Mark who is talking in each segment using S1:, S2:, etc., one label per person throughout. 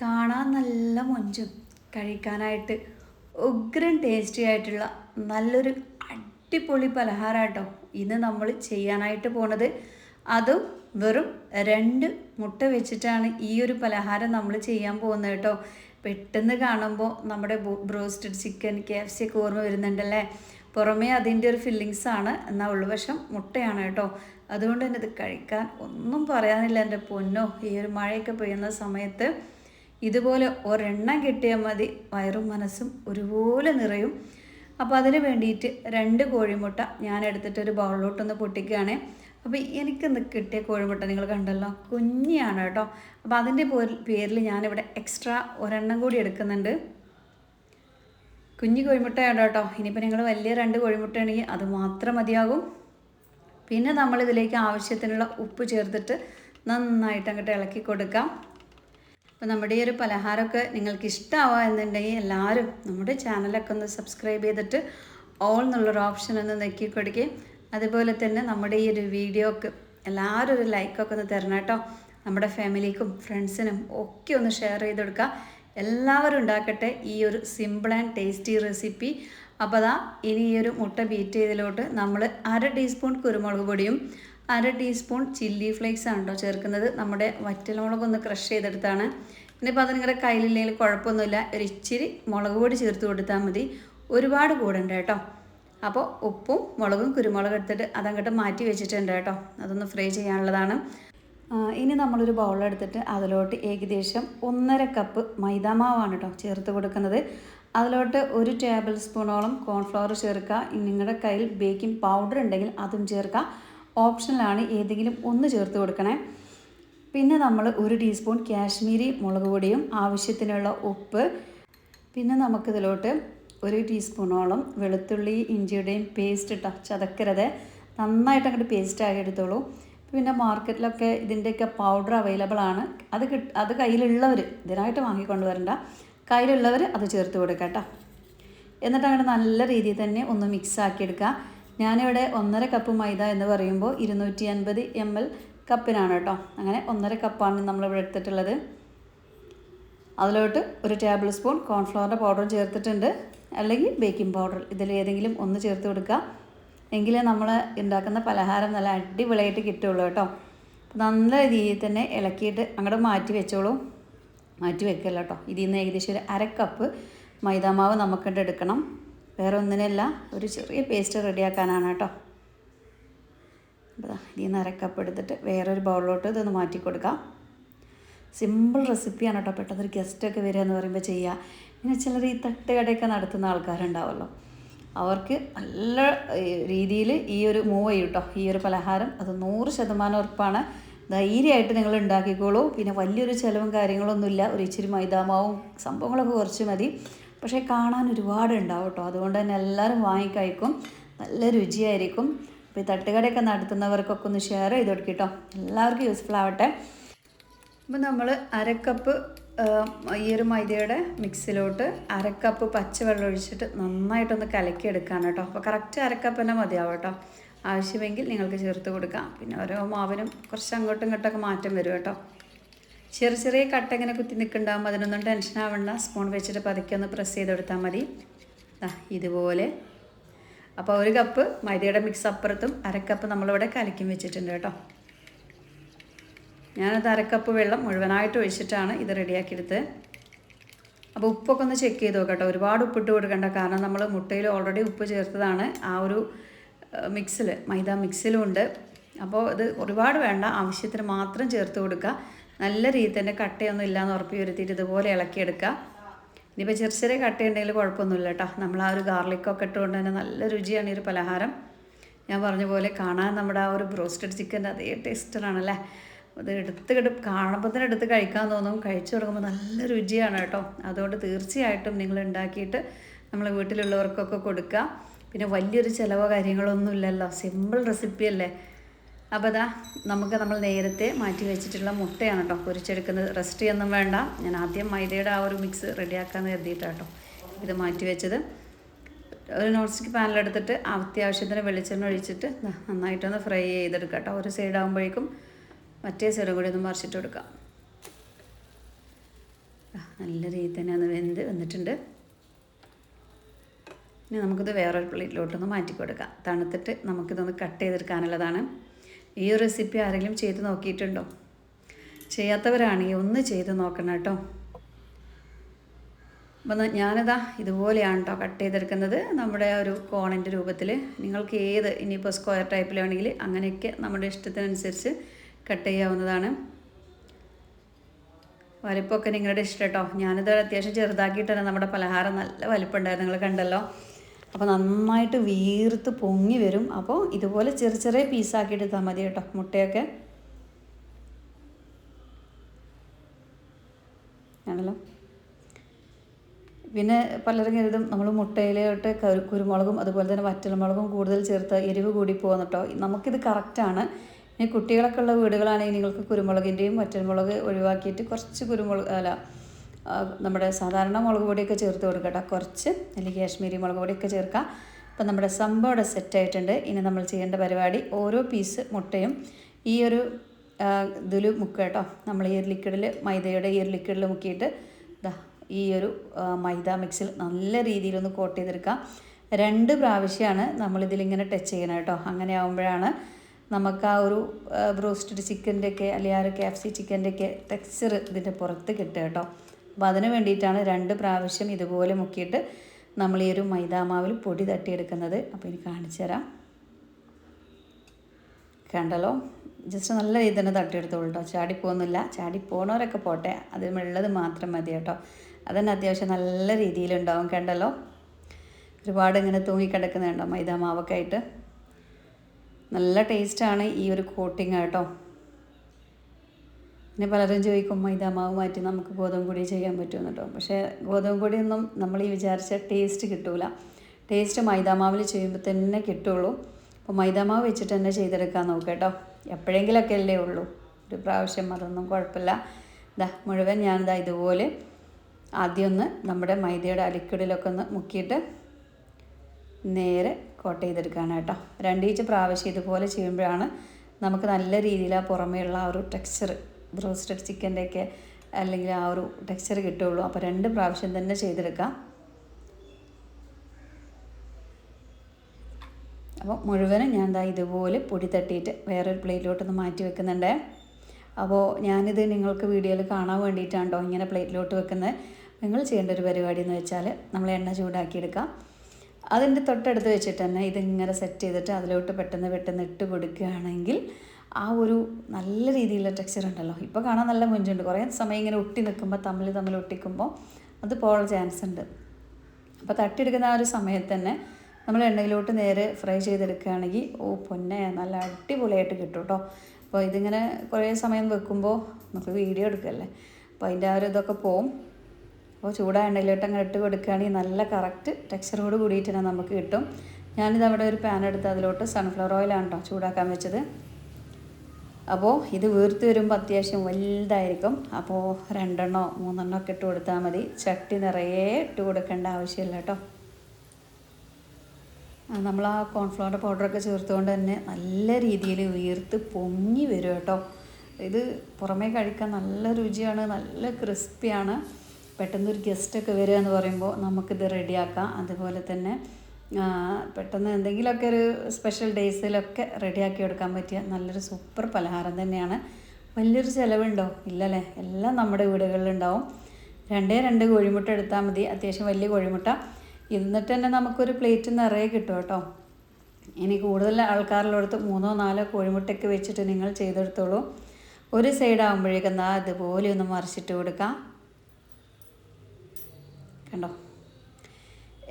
S1: കാണാൻ നല്ല മൊഞ്ചും കഴിക്കാനായിട്ട് ഉഗ്രൻ ടേസ്റ്റി ആയിട്ടുള്ള നല്ലൊരു അടിപൊളി പലഹാരമാട്ടോ ഇന്ന് നമ്മൾ ചെയ്യാനായിട്ട് പോണത് അതും വെറും രണ്ട് മുട്ട വെച്ചിട്ടാണ് ഈ ഒരു പലഹാരം നമ്മൾ ചെയ്യാൻ പോകുന്നത് കേട്ടോ പെട്ടെന്ന് കാണുമ്പോൾ നമ്മുടെ broasted chicken K F C ഒക്കെ ഓർമ്മ വരുന്നുണ്ടല്ലേ പുറമേ അതിൻ്റെ ഒരു ഫില്ലിങ്സ് ആണ് എന്നാൽ ഉൾവശം മുട്ടയാണ് കേട്ടോ അതുകൊണ്ട് തന്നെ ഇത് കഴിക്കാൻ ഒന്നും പറയാനില്ല എൻ്റെ പൊന്നോ ഈ ഒരു മഴയൊക്കെ പെയ്യുന്ന സമയത്ത് ഇതുപോലെ ഒരെണ്ണം കിട്ടിയാൽ മതി വയറും മനസ്സും ഒരുപോലെ നിറയും അപ്പോൾ അതിന് വേണ്ടിയിട്ട് രണ്ട് കോഴിമുട്ട ഞാൻ എടുത്തിട്ട് ഒരു ബൗളിലോട്ടൊന്ന് പൊട്ടിക്കുകയാണ് അപ്പോൾ എനിക്കൊന്ന് കിട്ടിയ കോഴിമുട്ട നിങ്ങൾ കണ്ടല്ലോ കുഞ്ഞിയാണ് കേട്ടോ അപ്പോൾ അതിൻ്റെ പേരിൽ ഞാനിവിടെ എക്സ്ട്രാ ഒരെണ്ണം കൂടി എടുക്കുന്നുണ്ട് കുഞ്ഞു കോഴിമുട്ടയാണ് കേട്ടോ ഇനിയിപ്പോൾ നിങ്ങൾ വലിയ രണ്ട് കോഴിമുട്ടയാണെങ്കിൽ അത് മാത്രം മതിയാകും പിന്നെ നമ്മളിതിലേക്ക് ആവശ്യത്തിനുള്ള ഉപ്പ് ചേർത്തിട്ട് നന്നായിട്ട് അങ്ങോട്ട് ഇളക്കി കൊടുക്കാം അപ്പോൾ നമ്മുടെ ഈ ഒരു പലഹാരമൊക്കെ നിങ്ങൾക്ക് ഇഷ്ടമാവുക എന്നുണ്ടെങ്കിൽ എല്ലാവരും നമ്മുടെ ചാനലൊക്കെ ഒന്ന് സബ്സ്ക്രൈബ് ചെയ്തിട്ട് ഓൾ എന്നുള്ളൊരു ഓപ്ഷൻ ഒന്ന് നെക്കി കൊടുക്കുകയും അതുപോലെ തന്നെ നമ്മുടെ ഈ ഒരു വീഡിയോക്ക് എല്ലാവരും ഒരു ലൈക്കൊക്കെ ഒന്ന് തരണം കേട്ടോ നമ്മുടെ ഫാമിലിക്കും ഫ്രണ്ട്സിനും ഒക്കെ ഒന്ന് ഷെയർ ചെയ്ത് കൊടുക്കുക എല്ലാവരും ഉണ്ടാക്കട്ടെ ഈ ഒരു സിമ്പിൾ ആൻഡ് ടേസ്റ്റി റെസിപ്പി അപ്പോൾ അതാ ഇനി ഈ ഒരു മുട്ട ബീറ്റ് ചെയ്തിലോട്ട് നമ്മൾ അര ടീസ്പൂൺ കുരുമുളക് പൊടിയും അര ടീസ്പൂൺ ചില്ലി ഫ്ലേക്സ് ആണ് കേട്ടോ ചേർക്കുന്നത് നമ്മുടെ വറ്റൽമുളകൊന്ന് ക്രഷ് ചെയ്തെടുത്താണ് ഇനിയിപ്പോൾ അത് നിങ്ങളുടെ കയ്യിലില്ലെങ്കിൽ കുഴപ്പമൊന്നുമില്ല ഒരു ഇച്ചിരി മുളക് പൊടി ചേർത്ത് കൊടുത്താൽ മതി ഒരുപാട് കൂടണ്ട കേട്ടോ അപ്പോൾ ഉപ്പും മുളകും കുരുമുളക് എടുത്തിട്ട് അതങ്ങോട്ട് മാറ്റി വെച്ചിട്ടുണ്ട് കേട്ടോ അതൊന്ന് ഫ്രൈ ചെയ്യാനുള്ളതാണ് ഇനി നമ്മളൊരു ബൗളെടുത്തിട്ട് അതിലോട്ട് ഏകദേശം ഒന്നര കപ്പ് മൈദാമാവാണ് കേട്ടോ ചേർത്ത് കൊടുക്കുന്നത് അതിലോട്ട് ഒരു ടേബിൾ സ്പൂണോളം കോൺഫ്ലവർ ചേർക്കുക നിങ്ങളുടെ കയ്യിൽ ബേക്കിംഗ് പൗഡർ ഉണ്ടെങ്കിൽ അതും ചേർക്കുക ഓപ്ഷനിലാണ് ഏതെങ്കിലും ഒന്ന് ചേർത്ത് കൊടുക്കണേ പിന്നെ നമ്മൾ ഒരു ടീസ്പൂൺ കാശ്മീരി മുളക് പൊടിയും ആവശ്യത്തിനുള്ള ഉപ്പ് പിന്നെ നമുക്കിതിലോട്ട് ഒരു ടീസ്പൂണോളം വെളുത്തുള്ളി ഇഞ്ചിയുടെയും പേസ്റ്റ് ഇട്ട ചതക്കരുത് നന്നായിട്ട് അങ്ങോട്ട് പേസ്റ്റാക്കി എടുത്തോളൂ പിന്നെ മാർക്കറ്റിലൊക്കെ ഇതിൻ്റെയൊക്കെ പൗഡർ അവൈലബിൾ ആണ് അത് കിട്ട അത് കയ്യിലുള്ളവർ ഇതിനായിട്ട് വാങ്ങിക്കൊണ്ട് വരണ്ട കയ്യിലുള്ളവർ അത് ചേർത്ത് കൊടുക്കാം കേട്ടോ എന്നിട്ട് അങ്ങോട്ട് നല്ല രീതിയിൽ തന്നെ ഒന്ന് മിക്സ് ആക്കി ഞാനിവിടെ ഒന്നര കപ്പ് മൈദ എന്ന് പറയുമ്പോൾ ഇരുന്നൂറ്റി അൻപത് എം എൽ കപ്പിനാണ് കേട്ടോ അങ്ങനെ ഒന്നര കപ്പാണ് നമ്മളിവിടെ എടുത്തിട്ടുള്ളത് അതിലോട്ട് ഒരു ടേബിൾ സ്പൂൺ കോൺഫ്ലവറിൻ്റെ പൗഡർ ചേർത്തിട്ടുണ്ട് അല്ലെങ്കിൽ ബേക്കിംഗ് പൗഡർ ഇതിൽ ഏതെങ്കിലും ഒന്ന് ചേർത്ത് കൊടുക്കുക എങ്കിലേ നമ്മൾ ഉണ്ടാക്കുന്ന പലഹാരം നല്ല അടിപൊളിയായിട്ട് കിട്ടുള്ളൂ കേട്ടോ നല്ല രീതിയിൽ തന്നെ ഇളക്കിയിട്ട് അങ്ങോട്ട് മാറ്റി വെച്ചോളൂ മാറ്റി വെക്കല്ലോ കേട്ടോ ഇതിൽ നിന്ന് ഏകദേശം ഒരു അര കപ്പ് മൈദാമാവ് നമുക്കിട്ട് എടുക്കണം വേറെ ഒന്നിനല്ല ഒരു ചെറിയ പേസ്റ്റ് റെഡിയാക്കാനാണ് കേട്ടോ ഇതിൽ നിന്ന് അരക്കപ്പ് എടുത്തിട്ട് വേറൊരു ബൗളിലോട്ട് ഇതൊന്ന് മാറ്റി കൊടുക്കാം സിമ്പിൾ റെസിപ്പിയാണ് കേട്ടോ പെട്ടെന്നൊരു ഗസ്റ്റൊക്കെ വരിക എന്ന് പറയുമ്പോൾ ചെയ്യുക പിന്നെ ചിലർ ഈ തട്ടുകടയൊക്കെ നടത്തുന്ന ആൾക്കാരുണ്ടാവുമല്ലോ അവർക്ക് നല്ല രീതിയിൽ ഈ ഒരു മൂവ് ചെയ്യും കേട്ടോ ഈ ഒരു പലഹാരം അത് നൂറ് ശതമാനം ഉറപ്പാണ് ധൈര്യമായിട്ട് നിങ്ങൾ ഉണ്ടാക്കിക്കോളൂ പിന്നെ വലിയൊരു ചിലവും കാര്യങ്ങളൊന്നുമില്ല ഒരു ഇച്ചിരി മൈദാമാവും സംഭവങ്ങളൊക്കെ കുറച്ച് മതി പക്ഷേ കാണാൻ ഒരുപാടുണ്ടാവും കേട്ടോ അതുകൊണ്ട് തന്നെ എല്ലാവരും വാങ്ങിക്കഴിക്കും നല്ല രുചിയായിരിക്കും അപ്പോൾ ഈ തട്ടുകടയൊക്കെ നടത്തുന്നവർക്കൊക്കെ ഒന്ന് ഷെയർ ചെയ്ത് കൊടുക്കും കേട്ടോ എല്ലാവർക്കും യൂസ്ഫുൾ ആവട്ടെ അപ്പോൾ നമ്മൾ അരക്കപ്പ് ഈ ഒരു മൈദയുടെ മിക്സിലോട്ട് അരക്കപ്പ് പച്ചവെള്ളം ഒഴിച്ചിട്ട് നന്നായിട്ടൊന്ന് കലക്കിയെടുക്കുകയാണ് കേട്ടോ അപ്പോൾ കറക്റ്റ് അരക്കപ്പ് തന്നെ മതിയാവും കേട്ടോ ആവശ്യമെങ്കിൽ നിങ്ങൾക്ക് ചേർത്ത് കൊടുക്കാം പിന്നെ ഓരോ മാവിനും കുറച്ച് അങ്ങോട്ടും ഇങ്ങോട്ടൊക്കെ മാറ്റം വരും കേട്ടോ ചെറിയ ചെറിയ കട്ട ഇങ്ങനെ കുത്തി നിൽക്കുന്നുണ്ടാകുമ്പോൾ അതിനൊന്നും ടെൻഷൻ ആവണ്ട സ്പൂൺ വെച്ചിട്ട് പതുക്കെ ഒന്ന് പ്രസ് ചെയ്ത് കൊടുത്താൽ മതി ഇതുപോലെ അപ്പോൾ ഒരു കപ്പ് മൈദയുടെ മിക്സ് അപ്പുറത്തും അരക്കപ്പ് നമ്മളിവിടെ കലക്കും വെച്ചിട്ടുണ്ട് കേട്ടോ ഞാനത് അരക്കപ്പ് വെള്ളം മുഴുവനായിട്ട് ഒഴിച്ചിട്ടാണ് ഇത് റെഡിയാക്കിയെടുത്ത് അപ്പോൾ ഉപ്പൊക്കെ ഒന്ന് ചെക്ക് ചെയ്ത് നോക്കട്ടോ ഒരുപാട് ഉപ്പിട്ട് കൊടുക്കണ്ട കാരണം നമ്മൾ മുട്ടയിൽ ഓൾറെഡി ഉപ്പ് ചേർത്തതാണ് ആ ഒരു മിക്സിൽ മൈദ മിക്സിലും ഉണ്ട് അപ്പോൾ ഇത് ഒരുപാട് വേണ്ട ആവശ്യത്തിന് മാത്രം ചേർത്ത് കൊടുക്കുക നല്ല രീതിയിൽ തന്നെ കട്ടയൊന്നും ഇല്ലയെന്ന് ഉറപ്പി വരുത്തിയിട്ട് ഇതുപോലെ ഇളക്കിയെടുക്കുക ഇനിയിപ്പോൾ ചെറിയ ചെറിയ കട്ട ഉണ്ടെങ്കിൽ കുഴപ്പമൊന്നുമില്ല കേട്ടോ നമ്മൾ ആ ഒരു ഗാർലിക്കൊക്കെ ഇട്ടുകൊണ്ട് തന്നെ നല്ല രുചിയാണ് ഈ ഒരു പലഹാരം ഞാൻ പറഞ്ഞ പോലെ കാണാൻ നമ്മുടെ ആ ഒരു ബ്രോസ്റ്റഡ് ചിക്കൻ്റെ അതേ ടേസ്റ്ററാണല്ലേ അത് എടുത്ത് കിട്ടും കാണുമ്പോൾ തന്നെ എടുത്ത് കഴിക്കാൻ തോന്നും കഴിച്ചു തുടങ്ങുമ്പോൾ നല്ല രുചിയാണ് കേട്ടോ അതുകൊണ്ട് തീർച്ചയായിട്ടും നിങ്ങൾ ഉണ്ടാക്കിയിട്ട് നമ്മൾ വീട്ടിലുള്ളവർക്കൊക്കെ കൊടുക്കുക പിന്നെ വലിയൊരു ചിലവോ കാര്യങ്ങളൊന്നുമില്ലല്ലോ സിമ്പിൾ റെസിപ്പി അല്ലേ അപ്പോൾ അതാ നമുക്ക് നമ്മൾ നേരത്തെ മാറ്റി വെച്ചിട്ടുള്ള മുട്ടയാണ് കേട്ടോ പൊരിച്ചെടുക്കുന്നത് റെസ്റ്റ് ചെയ്യൊന്നും വേണ്ട ഞാൻ ആദ്യം മൈദയുടെ ആ ഒരു മിക്സ് റെഡിയാക്കാമെന്ന് കരുതിയിട്ടാട്ടോ ഇത് മാറ്റി വെച്ചത് ഒരു നോൺ സ്റ്റിക്ക് പാനിലെടുത്തിട്ട് അത്യാവശ്യത്തിന് വെളിച്ചെണ്ണ ഒഴിച്ചിട്ട് നന്നായിട്ടൊന്ന് ഫ്രൈ ചെയ്തെടുക്കുക കേട്ടോ ഒരു സൈഡ് ആകുമ്പോഴേക്കും മറ്റേ സൈഡ് കൂടി ഒന്ന് മറിച്ചിട്ട് കൊടുക്കാം നല്ല രീതിയിൽ തന്നെ അത് വെന്ത് വന്നിട്ടുണ്ട് ഇനി നമുക്കിത് വേറൊരു പ്ലേറ്റിലോട്ടൊന്ന് മാറ്റി കൊടുക്കാം തണുത്തിട്ട് നമുക്കിതൊന്ന് കട്ട് ചെയ്തെടുക്കാനുള്ളതാണ് ഈ റെസിപ്പി ആരെങ്കിലും ചെയ്ത് നോക്കിയിട്ടുണ്ടോ ചെയ്യാത്തവരാണെങ്കിൽ ഒന്ന് ചെയ്ത് നോക്കണം കേട്ടോ അപ്പം ഞാനിതാ ഇതുപോലെയാണ് കേട്ടോ കട്ട് ചെയ്തെടുക്കുന്നത് നമ്മുടെ ഒരു കോണിൻ്റെ രൂപത്തിൽ നിങ്ങൾക്ക് ഏത് ഇനിയിപ്പോൾ സ്ക്വയർ ടൈപ്പിൽ വേണമെങ്കിൽ അങ്ങനെയൊക്കെ നമ്മുടെ ഇഷ്ടത്തിനനുസരിച്ച് കട്ട് ചെയ്യാവുന്നതാണ് വലിപ്പമൊക്കെ നിങ്ങളുടെ ഇഷ്ടം കേട്ടോ ഞാനിത് അത്യാവശ്യം ചെറുതാക്കിയിട്ടാണ് നമ്മുടെ പലഹാരം നല്ല ഉണ്ടായിരുന്നു നിങ്ങൾ കണ്ടല്ലോ അപ്പോൾ നന്നായിട്ട് വീർത്ത് പൊങ്ങി വരും അപ്പോൾ ഇതുപോലെ ചെറിയ ചെറിയ പീസാക്കിയിട്ട് എടുത്താൽ മതി കേട്ടോ മുട്ടയൊക്കെ ആണല്ലോ പിന്നെ പലരും കരുതും നമ്മൾ മുട്ടയിലോട്ട് കുരുമുളകും അതുപോലെ തന്നെ വറ്റൽമുളകും കൂടുതൽ ചേർത്ത് എരിവ് കൂടി പോകുന്ന കേട്ടോ നമുക്കിത് കറക്റ്റാണ് ഇനി കുട്ടികളൊക്കെ ഉള്ള വീടുകളാണെങ്കിൽ നിങ്ങൾക്ക് കുരുമുളകിൻ്റെയും വറ്റൽമുളക് ഒഴിവാക്കിയിട്ട് കുറച്ച് കുരുമുളക് അല്ല നമ്മുടെ സാധാരണ മുളക് പൊടിയൊക്കെ ചേർത്ത് കേട്ടോ കുറച്ച് അല്ലെങ്കിൽ കാശ്മീരി മുളക് പൊടിയൊക്കെ ചേർക്കാം അപ്പം നമ്മുടെ സംഭവം സെറ്റ് സെറ്റായിട്ടുണ്ട് ഇനി നമ്മൾ ചെയ്യേണ്ട പരിപാടി ഓരോ പീസ് മുട്ടയും ഈ ഒരു ഇതിൽ മുക്കുക കേട്ടോ നമ്മൾ ഈ ഒരു ലിക്വിഡിൽ മൈദയുടെ ഈ ഒരു ലിക്വിഡിൽ മുക്കിയിട്ട് ഇതാ ഈ ഒരു മൈദ മിക്സിൽ നല്ല രീതിയിലൊന്ന് കോട്ട് ചെയ്തെടുക്കാം രണ്ട് പ്രാവശ്യമാണ് നമ്മളിതിലിങ്ങനെ ടച്ച് ചെയ്യണം കേട്ടോ അങ്ങനെ ആകുമ്പോഴാണ് നമുക്ക് ആ ഒരു ബ്രോസ്റ്റഡ് ചിക്കൻ്റെയൊക്കെ ഒക്കെ അല്ലെങ്കിൽ ആ ഒരു കാഫ്സി ചിക്കൻ്റെ ഒക്കെ ടെക്സ്ചർ ഇതിൻ്റെ പുറത്ത് കിട്ടുക കേട്ടോ അപ്പോൾ അതിന് വേണ്ടിയിട്ടാണ് രണ്ട് പ്രാവശ്യം ഇതുപോലെ മുക്കിയിട്ട് നമ്മൾ ഈ ഒരു മൈദാമാവിൽ പൊടി തട്ടിയെടുക്കുന്നത് അപ്പോൾ ഇനി കാണിച്ചു തരാം കണ്ടല്ലോ ജസ്റ്റ് നല്ല രീതി തന്നെ തട്ടിയെടുത്തോളൂ കേട്ടോ ചാടിപ്പോകുന്നില്ല ചാടിപ്പോണവരൊക്കെ പോട്ടെ അതിനുള്ളത് മാത്രം മതി കേട്ടോ അതന്നെ അത്യാവശ്യം നല്ല രീതിയിലുണ്ടാവും കണ്ടല്ലോ ഒരുപാട് ഇങ്ങനെ തൂങ്ങിക്കിടക്കുന്നുണ്ടോ മൈദാമാവൊക്കെ ആയിട്ട് നല്ല ടേസ്റ്റാണ് ഈ ഒരു കോട്ടിങ് കേട്ടോ പിന്നെ പലരും ചോദിക്കും മൈദാമാവ് മാറ്റി നമുക്ക് ഗോതമ്പ് പൊടി ചെയ്യാൻ പറ്റുമെന്ന് കേട്ടോ പക്ഷേ ഗോതമ്പ് പൊടിയൊന്നും നമ്മൾ ഈ വിചാരിച്ച ടേസ്റ്റ് കിട്ടൂല ടേസ്റ്റ് മൈദാമാവിൽ ചെയ്യുമ്പോൾ തന്നെ കിട്ടുള്ളൂ അപ്പോൾ മൈദാമാവ് വെച്ചിട്ട് തന്നെ ചെയ്തെടുക്കാൻ നോക്കുക കേട്ടോ എപ്പോഴെങ്കിലൊക്കെ അല്ലേ ഉള്ളൂ ഒരു പ്രാവശ്യം അതൊന്നും കുഴപ്പമില്ല ഇതാ മുഴുവൻ ഞാനിതാ ഇതുപോലെ ആദ്യം ഒന്ന് നമ്മുടെ മൈദയുടെ അലിക്കുടിലൊക്കെ ഒന്ന് മുക്കിയിട്ട് നേരെ കോട്ട് ചെയ്തെടുക്കുകയാണ് കേട്ടോ രണ്ടീച്ച് പ്രാവശ്യം ഇതുപോലെ ചെയ്യുമ്പോഴാണ് നമുക്ക് നല്ല രീതിയിൽ ആ പുറമേ ഉള്ള ആ ഒരു ടെക്സ്ചർ ബ്രോസ്റ്റഡ് ചിക്കൻ്റെയൊക്കെ അല്ലെങ്കിൽ ആ ഒരു ടെക്സ്ചർ കിട്ടുള്ളൂ അപ്പോൾ രണ്ട് പ്രാവശ്യം തന്നെ ചെയ്തെടുക്കാം അപ്പോൾ മുഴുവനും ഞാൻ ദാ ഇതുപോലെ പൊടി തട്ടിയിട്ട് വേറൊരു പ്ലേറ്റിലോട്ട് ഒന്ന് മാറ്റി വെക്കുന്നുണ്ട് അപ്പോൾ ഞാനിത് നിങ്ങൾക്ക് വീഡിയോയിൽ കാണാൻ വേണ്ടിയിട്ടാണ് ഇങ്ങനെ പ്ലേറ്റിലോട്ട് വെക്കുന്നത് നിങ്ങൾ ചെയ്യേണ്ട ഒരു പരിപാടി എന്ന് വെച്ചാൽ നമ്മൾ എണ്ണ ചൂടാക്കിയെടുക്കാം അതിൻ്റെ തൊട്ടടുത്ത് വെച്ചിട്ട് തന്നെ ഇതിങ്ങനെ സെറ്റ് ചെയ്തിട്ട് അതിലോട്ട് പെട്ടെന്ന് പെട്ടെന്ന് ഇട്ട് കൊടുക്കുകയാണെങ്കിൽ ആ ഒരു നല്ല രീതിയിലുള്ള ടെക്സ്ചർ ഉണ്ടല്ലോ ഇപ്പോൾ കാണാൻ നല്ല മുഞ്ചുണ്ട് കുറേ സമയം ഇങ്ങനെ ഒട്ടി നിൽക്കുമ്പോൾ തമ്മിൽ തമ്മിൽ ഒട്ടിക്കുമ്പോൾ അത് പോകാൻ ചാൻസ് ഉണ്ട് അപ്പോൾ തട്ടിയെടുക്കുന്ന ആ ഒരു സമയത്ത് തന്നെ നമ്മൾ എണ്ണയിലോട്ട് നേരെ ഫ്രൈ ചെയ്തെടുക്കുകയാണെങ്കിൽ ഓ പൊന്നെ നല്ല അടിപൊളിയായിട്ട് കിട്ടും കേട്ടോ അപ്പോൾ ഇതിങ്ങനെ കുറേ സമയം വെക്കുമ്പോൾ നമുക്ക് വീഡിയോ എടുക്കല്ലേ അപ്പോൾ അതിൻ്റെ ആ ഒരു ഇതൊക്കെ പോവും അപ്പോൾ ചൂടാ എണ്ണയിലോട്ട് അങ്ങനെ ഇട്ട് കൊടുക്കുകയാണെങ്കിൽ നല്ല കറക്റ്റ് ടെക്സ്ചറോട് കൂടിയിട്ട് തന്നെ നമുക്ക് കിട്ടും ഞാനിത് അവിടെ ഒരു പാൻ എടുത്ത് അതിലോട്ട് സൺഫ്ലവർ ഓയിലാണ് കേട്ടോ ചൂടാക്കാൻ വെച്ചത് അപ്പോൾ ഇത് വീർത്ത് വരുമ്പോൾ അത്യാവശ്യം വലുതായിരിക്കും അപ്പോൾ രണ്ടെണ്ണോ മൂന്നെണ്ണോ ഒക്കെ ഇട്ട് കൊടുത്താൽ മതി ചട്ടി നിറയെ ഇട്ട് കൊടുക്കേണ്ട ആവശ്യമില്ല കേട്ടോ നമ്മൾ ആ കോൺഫ്ലോറിൻ്റെ പൗഡറൊക്കെ ചേർത്തുകൊണ്ട് തന്നെ നല്ല രീതിയിൽ വീർത്ത് പൊങ്ങി വരും കേട്ടോ ഇത് പുറമേ കഴിക്കാൻ നല്ല രുചിയാണ് നല്ല ക്രിസ്പിയാണ് പെട്ടെന്നൊരു ഗസ്റ്റൊക്കെ വരിക എന്ന് പറയുമ്പോൾ നമുക്കിത് റെഡിയാക്കാം അതുപോലെ തന്നെ പെട്ടെന്ന് എന്തെങ്കിലുമൊക്കെ ഒരു സ്പെഷ്യൽ ഡേയ്സിലൊക്കെ റെഡിയാക്കി എടുക്കാൻ പറ്റിയ നല്ലൊരു സൂപ്പർ പലഹാരം തന്നെയാണ് വലിയൊരു ചിലവുണ്ടോ ഇല്ലല്ലേ എല്ലാം നമ്മുടെ വീടുകളിലുണ്ടാവും രണ്ടേ രണ്ട് കോഴിമുട്ട എടുത്താൽ മതി അത്യാവശ്യം വലിയ കോഴിമുട്ട എന്നിട്ട് തന്നെ നമുക്കൊരു പ്ലേറ്റ് നിറയെ കിട്ടും കേട്ടോ ഇനി കൂടുതൽ ആൾക്കാരുള്ളടത്ത് മൂന്നോ നാലോ കോഴിമുട്ടയ്ക്ക് വെച്ചിട്ട് നിങ്ങൾ ചെയ്തെടുത്തോളൂ ഒരു സൈഡ് ആകുമ്പോഴേക്കും അതുപോലെ ഒന്ന് മറിച്ചിട്ട് കൊടുക്കാം കണ്ടോ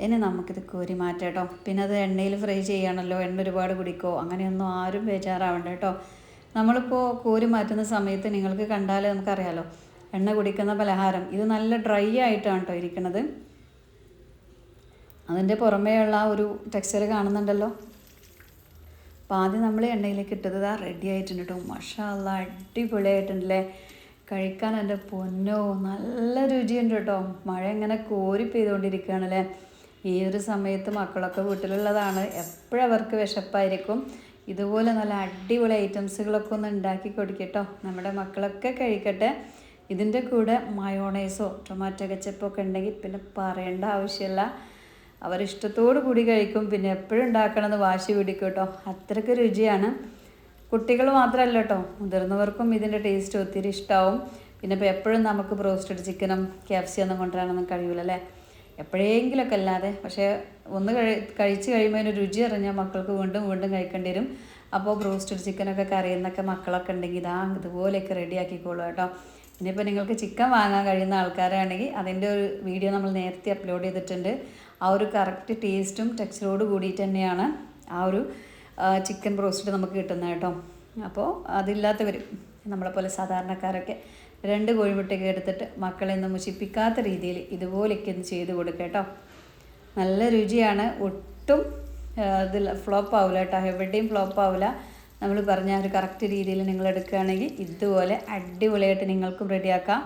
S1: ഇനി നമുക്കിത് കോരി മാറ്റാം കേട്ടോ പിന്നെ അത് എണ്ണയിൽ ഫ്രൈ ചെയ്യണമല്ലോ എണ്ണ ഒരുപാട് കുടിക്കോ അങ്ങനെയൊന്നും ആരും ബേജാറാവണ്ട കേട്ടോ നമ്മളിപ്പോൾ കോരി മാറ്റുന്ന സമയത്ത് നിങ്ങൾക്ക് കണ്ടാൽ നമുക്കറിയാലോ എണ്ണ കുടിക്കുന്ന പലഹാരം ഇത് നല്ല ഡ്രൈ ആയിട്ടാണ് കേട്ടോ ഇരിക്കുന്നത് അതിൻ്റെ പുറമേയുള്ള ആ ഒരു ടെക്സ്ചർ കാണുന്നുണ്ടല്ലോ അപ്പോൾ ആദ്യം നമ്മൾ എണ്ണയിലേക്ക് ഇട്ടത് ഇതാ റെഡി ആയിട്ടുണ്ട് കേട്ടോ മഷാല്ല അടിപൊളിയായിട്ടുണ്ടല്ലേ കഴിക്കാൻ എൻ്റെ പൊന്നോ നല്ല രുചിയുണ്ട് കേട്ടോ മഴ ഇങ്ങനെ കോരി പെയ്തുകൊണ്ടിരിക്കുകയാണല്ലേ ഈ ഒരു സമയത്ത് മക്കളൊക്കെ വീട്ടിലുള്ളതാണ് എപ്പോഴവർക്ക് വിശപ്പായിരിക്കും ഇതുപോലെ നല്ല അടിപൊളി ഐറ്റംസുകളൊക്കെ ഒന്ന് ഉണ്ടാക്കി കൊടുക്കട്ടോ നമ്മുടെ മക്കളൊക്കെ കഴിക്കട്ടെ ഇതിൻ്റെ കൂടെ മയോണൈസോ ടൊമാറ്റോ കച്ചപ്പൊക്കെ ഉണ്ടെങ്കിൽ പിന്നെ പറയേണ്ട ആവശ്യമില്ല അവരിഷ്ടത്തോടു കൂടി കഴിക്കും പിന്നെ എപ്പോഴും ഉണ്ടാക്കണമെന്ന് വാശി പിടിക്കും കേട്ടോ അത്രയ്ക്ക് രുചിയാണ് കുട്ടികൾ മാത്രമല്ല കേട്ടോ മുതിർന്നവർക്കും ഇതിൻ്റെ ടേസ്റ്റ് ഒത്തിരി ഇഷ്ടമാവും പിന്നെ ഇപ്പോൾ എപ്പോഴും നമുക്ക് ബ്രോസ്റ്റഡ് ചിക്കനും കെ എഫ് സി ഒന്നും കൊണ്ടുവരാനൊന്നും കഴിയില്ല അല്ലേ എപ്പോഴെങ്കിലൊക്കെ അല്ലാതെ പക്ഷേ ഒന്ന് കഴി കഴിച്ച് കഴിയുമ്പോൾ അതിന് രുചി അറിഞ്ഞാൽ മക്കൾക്ക് വീണ്ടും വീണ്ടും കഴിക്കേണ്ടി വരും അപ്പോൾ ബ്രോസ്റ്റഡ് ചിക്കനൊക്കെ കറിയുന്നൊക്കെ മക്കളൊക്കെ ഉണ്ടെങ്കിൽ ഇതാ ഇതുപോലെയൊക്കെ റെഡിയാക്കിക്കോളൂ കേട്ടോ ഇനിയിപ്പോൾ നിങ്ങൾക്ക് ചിക്കൻ വാങ്ങാൻ കഴിയുന്ന ആൾക്കാരാണെങ്കിൽ അതിൻ്റെ ഒരു വീഡിയോ നമ്മൾ നേരത്തെ അപ്ലോഡ് ചെയ്തിട്ടുണ്ട് ആ ഒരു കറക്റ്റ് ടേസ്റ്റും ടെക്സ്റ്ററോട് കൂടിയിട്ട് തന്നെയാണ് ആ ഒരു ചിക്കൻ ബ്രോസ്റ്റഡ് നമുക്ക് കിട്ടുന്നത് കേട്ടോ അപ്പോൾ അതില്ലാത്തവർ നമ്മളെപ്പോലെ സാധാരണക്കാരൊക്കെ രണ്ട് കോഴിമുട്ടയൊക്കെ എടുത്തിട്ട് മക്കളെ ഒന്നും മുഷിപ്പിക്കാത്ത രീതിയിൽ ഇതുപോലെയൊക്കെ ഒന്ന് ചെയ്ത് കൊടുക്കേട്ടോ നല്ല രുചിയാണ് ഒട്ടും ഇതിൽ ഫ്ലോപ്പ് ആവില്ല കേട്ടോ എവിടെയും ഫ്ലോപ്പ് ആവില്ല നമ്മൾ പറഞ്ഞ ഒരു കറക്റ്റ് രീതിയിൽ നിങ്ങൾ എടുക്കുകയാണെങ്കിൽ ഇതുപോലെ അടിപൊളിയായിട്ട് നിങ്ങൾക്കും റെഡിയാക്കാം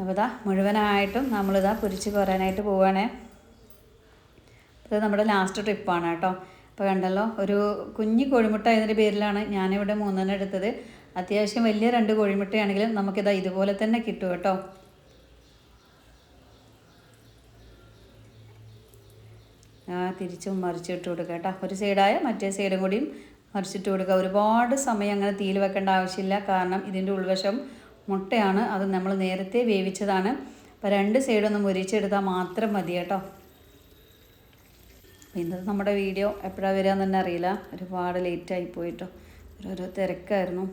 S1: അപ്പോൾ ഇതാ മുഴുവനായിട്ടും നമ്മളിതാ പൊരിച്ച് കോരാനായിട്ട് പോവുകയാണേ ഇത് നമ്മുടെ ലാസ്റ്റ് ട്രിപ്പാണ് കേട്ടോ അപ്പോൾ കണ്ടല്ലോ ഒരു കുഞ്ഞി കോഴിമുട്ട എന്നൊരു പേരിലാണ് ഞാനിവിടെ മൂന്നെണ്ണം എടുത്തത് അത്യാവശ്യം വലിയ രണ്ട് കോഴിമുട്ടയാണെങ്കിലും നമുക്കിതാ ഇതുപോലെ തന്നെ കിട്ടും കേട്ടോ ആ തിരിച്ചും മറിച്ചിട്ട് കൊടുക്കുക കേട്ടോ ഒരു സൈഡായ മറ്റേ സൈഡും കൂടിയും മറിച്ചിട്ട് കൊടുക്കുക ഒരുപാട് സമയം അങ്ങനെ തീയിൽ വെക്കേണ്ട ആവശ്യമില്ല കാരണം ഇതിൻ്റെ ഉൾവശം മുട്ടയാണ് അത് നമ്മൾ നേരത്തെ വേവിച്ചതാണ് അപ്പോൾ രണ്ട് സൈഡൊന്ന് മുരിച്ചെടുത്താൽ മാത്രം മതി കേട്ടോ ഇന്നത്തെ നമ്മുടെ വീഡിയോ എപ്പോഴാണ് വരിക എന്ന് തന്നെ അറിയില്ല ഒരുപാട് ലേറ്റായി പോയിട്ടോ ഓരോരോ തിരക്കായിരുന്നു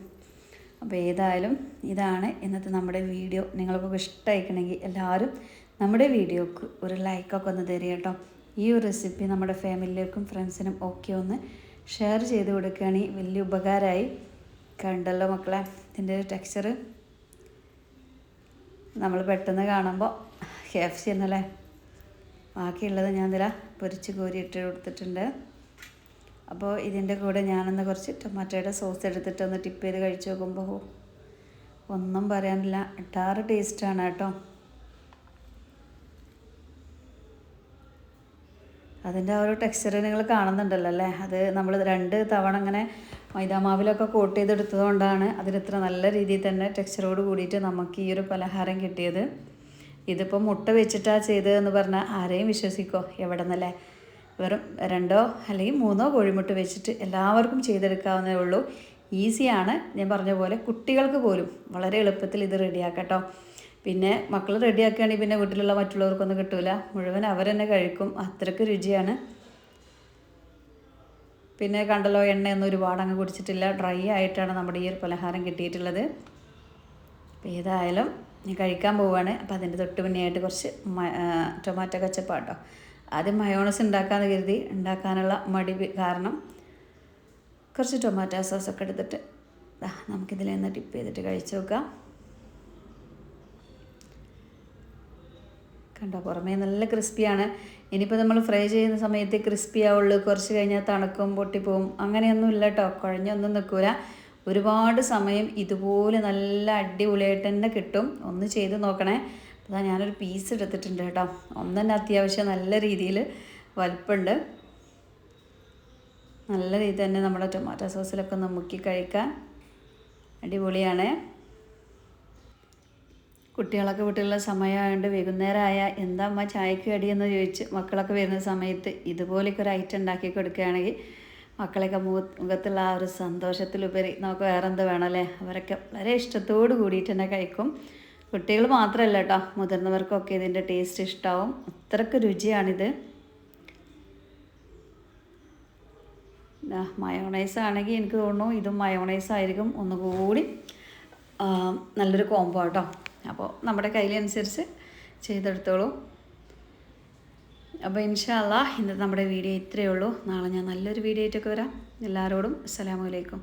S1: അപ്പോൾ ഏതായാലും ഇതാണ് ഇന്നത്തെ നമ്മുടെ വീഡിയോ നിങ്ങൾക്കൊക്കെ ഇഷ്ടമായിക്കണമെങ്കിൽ എല്ലാവരും നമ്മുടെ വീഡിയോക്ക് ഒരു ലൈക്കൊക്കെ ഒന്ന് തരിക കേട്ടോ ഈ ഒരു റെസിപ്പി നമ്മുടെ ഫാമിലിയിലേക്കും ഫ്രണ്ട്സിനും ഒക്കെ ഒന്ന് ഷെയർ ചെയ്ത് കൊടുക്കുകയാണെങ്കിൽ വലിയ ഉപകാരമായി കണ്ടല്ലോ മക്കളെ ഇതിൻ്റെ ടെക്സ്ചർ നമ്മൾ പെട്ടെന്ന് കാണുമ്പോൾ കെ ചെയ്യുന്നല്ലേ എന്നല്ലേ ബാക്കിയുള്ളത് ഞാൻ ഇതിലാ പൊരിച്ച് കോരിയിട്ട് കൊടുത്തിട്ടുണ്ട് അപ്പോൾ ഇതിൻ്റെ കൂടെ ഞാനൊന്ന് കുറച്ച് ടൊമാറ്റോയുടെ സോസ് എടുത്തിട്ട് ഒന്ന് ടിപ്പ് ചെയ്ത് കഴിച്ച് നോക്കുമ്പോൾ ഒന്നും പറയാനില്ല അട്ടാറ് ടേസ്റ്റാണ് കേട്ടോ അതിൻ്റെ ആ ഒരു ടെക്സ്ചർ നിങ്ങൾ കാണുന്നുണ്ടല്ലോ അല്ലേ അത് നമ്മൾ രണ്ട് തവണ അങ്ങനെ മൈദാമാവിലൊക്കെ കോട്ട് ചെയ്തെടുത്തതുകൊണ്ടാണ് കൊണ്ടാണ് അതിനിത്ര നല്ല രീതിയിൽ തന്നെ ടെക്സ്ചറോട് കൂടിയിട്ട് നമുക്ക് ഈ ഒരു പലഹാരം കിട്ടിയത് ഇതിപ്പോൾ മുട്ട വെച്ചിട്ടാണ് ചെയ്തതെന്ന് പറഞ്ഞാൽ ആരെയും വിശ്വസിക്കോ എവിടെ നിന്നല്ലേ വെറും രണ്ടോ അല്ലെങ്കിൽ മൂന്നോ കോഴിമുട്ട് വെച്ചിട്ട് എല്ലാവർക്കും ചെയ്തെടുക്കാവുന്നതേ ഉള്ളൂ ഈസിയാണ് ഞാൻ പറഞ്ഞ പോലെ കുട്ടികൾക്ക് പോലും വളരെ എളുപ്പത്തിൽ ഇത് റെഡിയാക്കട്ടോ പിന്നെ മക്കൾ റെഡിയാക്കുകയാണെങ്കിൽ പിന്നെ വീട്ടിലുള്ള മറ്റുള്ളവർക്കൊന്നും കിട്ടൂല മുഴുവൻ അവർ തന്നെ കഴിക്കും അത്രയ്ക്ക് രുചിയാണ് പിന്നെ കണ്ടല്ലോ എണ്ണയൊന്നും ഒരുപാട് അങ്ങ് കുടിച്ചിട്ടില്ല ഡ്രൈ ആയിട്ടാണ് നമ്മുടെ ഈ ഒരു പലഹാരം കിട്ടിയിട്ടുള്ളത് അപ്പോൾ ഏതായാലും ഞാൻ കഴിക്കാൻ പോവുകയാണ് അപ്പോൾ അതിൻ്റെ തൊട്ട് മുന്നേ ആയിട്ട് കുറച്ച് ടൊമാറ്റോ കച്ചപ്പാട്ടോ ആദ്യം മയോണസ് ഉണ്ടാക്കാമെന്ന് കരുതി ഉണ്ടാക്കാനുള്ള മടി കാരണം കുറച്ച് ടൊമാറ്റോ സോസ് ഒക്കെ എടുത്തിട്ട് നമുക്കിതിൽ നിന്ന് ടിപ്പ് ചെയ്തിട്ട് കഴിച്ചു നോക്കാം കണ്ടോ പുറമേ നല്ല ക്രിസ്പിയാണ് ഇനിയിപ്പോൾ നമ്മൾ ഫ്രൈ ചെയ്യുന്ന സമയത്ത് ക്രിസ്പി ആവുള്ളൂ കുറച്ച് കഴിഞ്ഞാൽ തണുക്കും പൊട്ടിപ്പോവും അങ്ങനെയൊന്നും ഇല്ല കേട്ടോ കുഴഞ്ഞൊന്നും നിൽക്കില്ല ഒരുപാട് സമയം ഇതുപോലെ നല്ല അടിപൊളിയായിട്ട് തന്നെ കിട്ടും ഒന്ന് ചെയ്ത് നോക്കണേ അതാ ഞാനൊരു പീസ് എടുത്തിട്ടുണ്ട് കേട്ടോ ഒന്നെന്നെ അത്യാവശ്യം നല്ല രീതിയിൽ വലുപ്പുണ്ട് നല്ല രീതി തന്നെ നമ്മുടെ ടൊമാറ്റോ സോസിലൊക്കെ ഒന്ന് മുക്കി കഴിക്കാൻ അടിപൊളിയാണ് കുട്ടികളൊക്കെ വീട്ടിലുള്ള സമയമായതുകൊണ്ട് വൈകുന്നേരമായ എന്താ അമ്മ ചായക്ക് അടിയെന്ന് ചോദിച്ച് മക്കളൊക്കെ വരുന്ന സമയത്ത് ഇതുപോലെയൊക്കെ ഒരു ഐറ്റം ഉണ്ടാക്കി കൊടുക്കുകയാണെങ്കിൽ മക്കളൊക്കെ മുഖത്തുള്ള ആ ഒരു സന്തോഷത്തിലുപരി നമുക്ക് വേറെന്ത് വേണമല്ലേ അവരൊക്കെ വളരെ ഇഷ്ടത്തോട് കൂടിയിട്ട് തന്നെ കഴിക്കും കുട്ടികൾ മാത്രമല്ല കേട്ടോ മുതിർന്നവർക്കൊക്കെ ഇതിൻ്റെ ടേസ്റ്റ് ഇഷ്ടമാവും അത്രക്ക് രുചിയാണിത് മയോണൈസ് ആണെങ്കിൽ എനിക്ക് തോന്നുന്നു ഇതും മയോണൈസ് ആയിരിക്കും ഒന്നുകൂടി നല്ലൊരു കോംബോ കേട്ടോ അപ്പോൾ നമ്മുടെ കയ്യിലനുസരിച്ച് ചെയ്തെടുത്തോളൂ അപ്പോൾ ഇൻഷാല്ലാ ഇന്ന് നമ്മുടെ വീഡിയോ ഇത്രയേ ഉള്ളൂ നാളെ ഞാൻ നല്ലൊരു വീഡിയോ ആയിട്ടൊക്കെ വരാം എല്ലാവരോടും അസ്സാമലൈക്കും